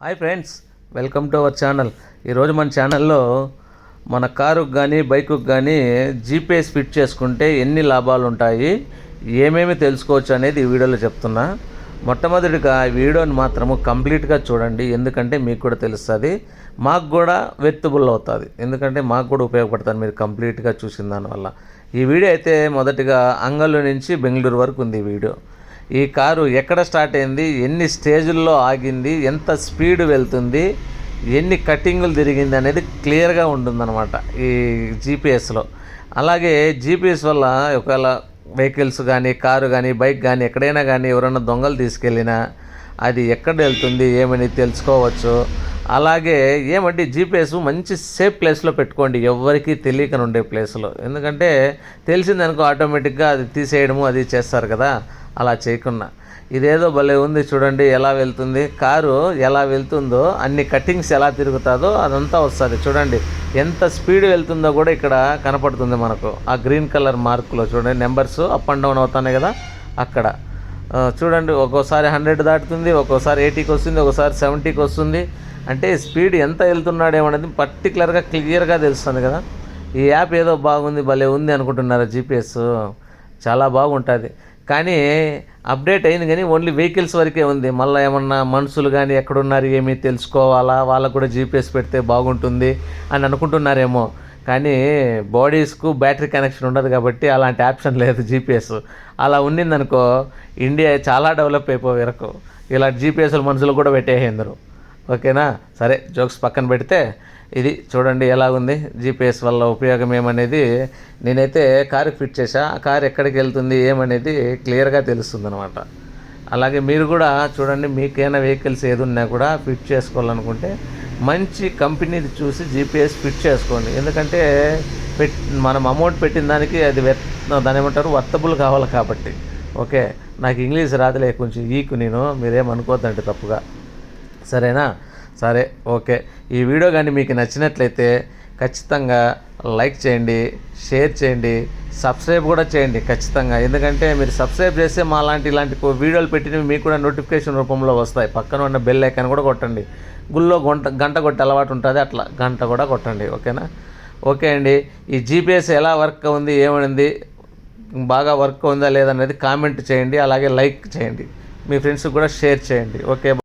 Hi friends welcome to our channel. ఈరోజు మన ఛానల్లో మన కారుకు కానీ బైకుకు కానీ జీపీఎస్ ఫిట్ చేసుకుంటే ఎన్ని లాభాలు ఉంటాయి ఏమేమి తెలుసుకోవచ్చు అనేది ఈ వీడియోలో చెప్తున్నా. మొట్టమొదటిగా ఈ వీడియోని మాత్రము కంప్లీట్గా చూడండి ఎందుకంటే మీకు కూడా తెలుస్తుంది. మాకు కూడా వెత్తుబుల్ అవుతుంది ఎందుకంటే మాకు కూడా ఉపయోగపడుతుంది మీరు కంప్లీట్గా చూసిన దానివల్ల. ఈ వీడియో అయితే మొదటిగా అంగళ్ళు నుంచి బెంగళూరు వరకు ఉంది ఈ వీడియో. ఈ కారు ఎక్కడ స్టార్ట్ అయింది ఎన్ని స్టేజుల్లో ఆగింది ఎంత స్పీడ్ వెళ్తుంది ఎన్ని కటింగులు తిరిగింది అనేది క్లియర్గా ఉంటుందన్నమాట ఈ జీపీఎస్లో. అలాగే జీపీఎస్ వల్ల ఒకవేళ వెహికల్స్ కానీ కారు కానీ బైక్ కానీ ఎక్కడైనా కానీ ఎవరైనా దొంగలు తీసుకెళ్ళినా అది ఎక్కడ వెళ్తుంది ఏమని తెలుసుకోవచ్చు. అలాగే ఏమంటే జీపీఎస్ మంచి సేఫ్ ప్లేస్లో పెట్టుకోండి ఎవరికి తెలియక ఉండే ప్లేస్లో. ఎందుకంటే తెలిసిందనుకో ఆటోమేటిక్గా అది తీసేయడము అది చేస్తారు కదా. అలా చేయకుండా ఇదేదో భలే ఉంది చూడండి ఎలా వెళ్తుంది. కారు ఎలా వెళ్తుందో అన్ని కటింగ్స్ ఎలా తిరుగుతుందో అదంతా వస్తుంది. చూడండి ఎంత స్పీడ్ వెళ్తుందో కూడా ఇక్కడ కనపడుతుంది మనకు. ఆ గ్రీన్ కలర్ మార్కులో చూడండి నెంబర్స్ అప్ అండ్ డౌన్ అవుతున్నాయి కదా అక్కడ. చూడండి ఒక్కోసారి హండ్రెడ్ దాటుతుంది ఒక్కోసారి ఎయిటీకి వస్తుంది ఒకసారి సెవెంటీకి వస్తుంది. అంటే స్పీడ్ ఎంత వెళ్తున్నాడేమనేది పర్టికులర్గా క్లియర్గా తెలుస్తుంది కదా. ఈ యాప్ ఏదో బాగుంది భలే ఉంది అనుకుంటున్నారా జీపీఎస్ చాలా బాగుంటుంది. కానీ అప్డేట్ అయింది కానీ ఓన్లీ వెహికల్స్ వరకే ఉంది. మళ్ళీ ఏమన్నా మనుషులు కానీ ఎక్కడున్నారు ఏమీ తెలుసుకోవాలా? వాళ్ళకు కూడా జీపీఎస్ పెడితే బాగుంటుంది అని అనుకుంటున్నారేమో. కానీ బాడీస్కు బ్యాటరీ కనెక్షన్ ఉండదు కాబట్టి అలాంటి ఆప్షన్ లేదు జీపీఎస్ అలా ఉండిందనుకో ఇండియా చాలా డెవలప్ అయిపోయారు ఇలా జీపీఎస్లు మనుషులు కూడా పెట్టేసేందరు. ఓకేనా? సరే జోక్స్ పక్కన పెడితే ఇది చూడండి ఎలా ఉంది జీపీఎస్ వల్ల ఉపయోగం ఏమనేది నేనైతే కారు ఫిట్ చేశా. ఆ కారు ఎక్కడికి వెళ్తుంది ఏమనేది క్లియర్గా తెలుస్తుంది అనమాట అలాగే మీరు కూడా చూడండి మీకైనా వెహికల్స్ ఏది ఉన్నా కూడా ఫిట్ చేసుకోవాలనుకుంటే మంచి కంపెనీది చూసి జీపీఎస్ ఫిట్ చేసుకోండి. ఎందుకంటే పెట్ మనం అమౌంట్ పెట్టిన దానికి అది దాని ఏమంటారు? వర్తబుల్ కావాలి కాబట్టి. ఓకే? నాకు ఇంగ్లీష్ రాదులే కొంచెం ఈకు నేను. మీరేమనుకోద్దండి తప్పుగా. సరేనా? సరే ఓకే. ఈ వీడియో కానీ మీకు నచ్చినట్లయితే ఖచ్చితంగా లైక్ చేయండి షేర్ చేయండి సబ్స్క్రైబ్ కూడా చేయండి ఖచ్చితంగా. ఎందుకంటే మీరు సబ్స్క్రైబ్ చేస్తే మా లాంటి ఇలాంటి వీడియోలు పెట్టినవి మీకు కూడా నోటిఫికేషన్ రూపంలో వస్తాయి. పక్కన ఉన్న బెల్ ఐకాన్ కూడా కొట్టండి. గుళ్ళో గంట గంట కొట్టే అలవాటు ఉంటుంది అట్లా గంట కూడా కొట్టండి ఓకేనా? ఓకే అండి. ఈ జీపీఎస్ ఎలా వర్క్ ఉంది ఏమైంది బాగా వర్క్ ఉందా లేదనేది కామెంట్ చేయండి అలాగే లైక్ చేయండి. మీ ఫ్రెండ్స్కి కూడా షేర్ చేయండి ఓకే?